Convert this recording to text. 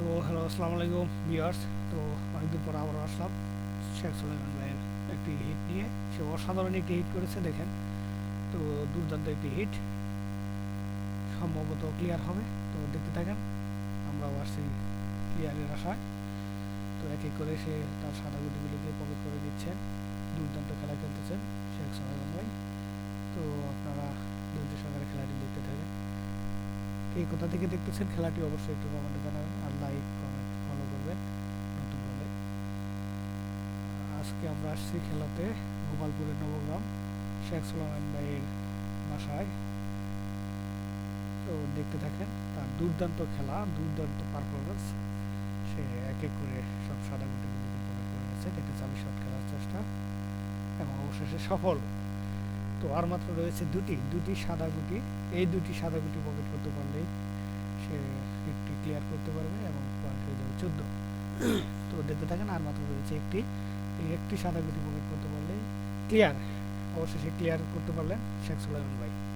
তো হ্যালো আসসালামু আলাইকুম ভিউয়ার্স তো অনেকদিন পর আবার আসলাম শেখ সুলাইমান ভাইয়ের একটি হিট নিয়ে। সে অসাধারণ একটি হিট করেছে, দেখেন। তো দুর্দান্ত একটি হিট সম্ভবত ক্লিয়ার হবে। তো দেখতে থাকেন আমরাও আসছি ক্লিয়ারের আশায়। তো এক এক করে সে তার সাদা গুটিগুলিকে পকেট করে দিচ্ছেন। দুর্দান্ত খেলা খেলতেছেন শেখ সুলাইমান ভাই। তো আপনারা ধৈর্য সহকারে খেলাটি দেখতে থাকেন। কে কোথা থেকে দেখতেছেন, খেলাটি অবশ্যই একটু কমেন্টে জানাবেন। আর আজকে আমরা আসছি খেলাতে গোপালপুরের নবগ্রাম, শেখ সুলাইমান ভাইয়ের বাসায়। তো দেখতে থাকেন, তার দুর্দান্ত খেলা, দুর্দান্ত পারফরমেন্স সে এক এক করে সব সাদা গুটিগুলোকে পকেট করে নিচ্ছে এটা চাবি শট খেলার চেষ্টা এবং অবশেষে সফল। তো আর মাত্র রয়েছে দুটি দুটি সাদা গুটি। এই দুটি সাদা গুটি পকেট করতে পারলেই সে একটি ক্লিয়ার করতে পারবে এবং পয়েন্ট হয়ে যাবে চোদ্দ। তো দেখতে থাকেন, আর মাত্র রয়েছে একটি এই একটি সাদা গুটি পকেট করতে পারলে ক্লিয়ার অবশেষে ক্লিয়ার করতে পারলেন শেখ সুলাইমান ভাই।